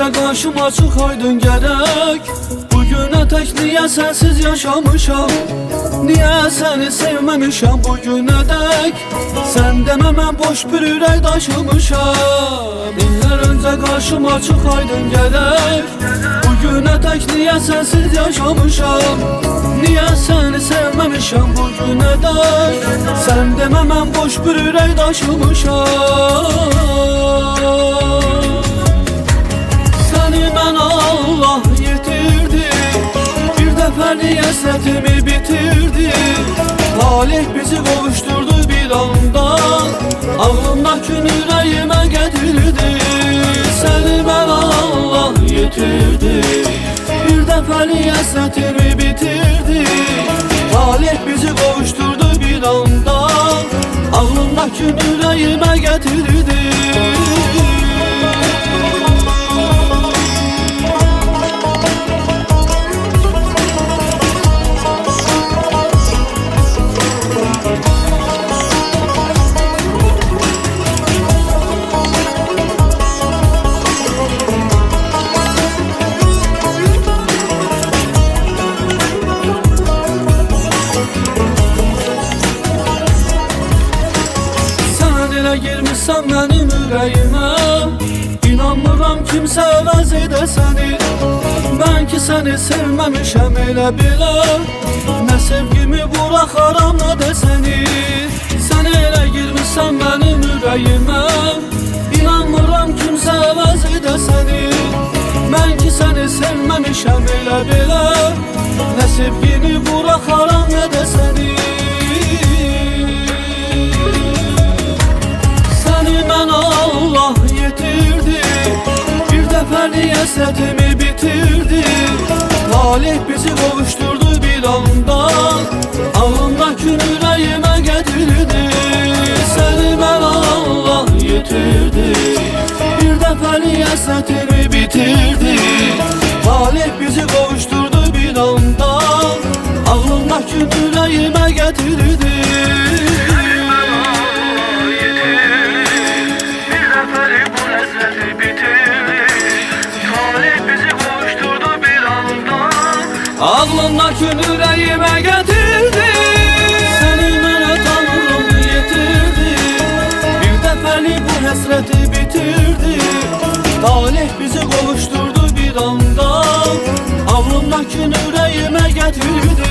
Öncə qarşıma çıxaydın gərək Bugünə tək niyə sənsiz yaşamışam Niyə səni sevməmişəm bugünə dək Sən demə mən boş bir ürək daşımışam İllər öncə qarşıma çıxaydın gərək Bugünə tək niyə sənsiz yaşamışam Niyə səni sevməmişəm bugünə dək Sən demə mən boş bir ürək daşımışam esnetimi bitirdi. Talih bizi kavuşturdu bir anda Ağlımdaki yüreğime getirdi. Seni ben Allah yetirdi Bir defeli esnetimi bitirdi. Talih bizi kavuşturdu bir anda Ağlımdaki yüreğime getirdi mənim ürəyimə İnanmıram kimsə əvəz edə səni Mən ki səni sevməmişəm elə belə Nə sevgimi buraxaram nə də səni Sən elə girmişsən mənim ürəyimə İnanmıram kimsə əvəz edə səni Mən ki səni sevməmişəm elə belə Nə sevgini buraxaram nə də səni defeli esnetimi bitirdi. Talih bizi kavuşturdu bir anda. Ağımdaki yüreğime getirdi. Seni ben Allah yetirdi Bir defeli esnetimi bitirdi. Talih bizi kavuşturdu Aklımdaki yüreğime getirdi. Seni bana tanrım yetirdi Bir defeli bu hasreti bitirdi. Talih bizi kavuşturdu bir anda. Aklımdaki yüreğime getirdi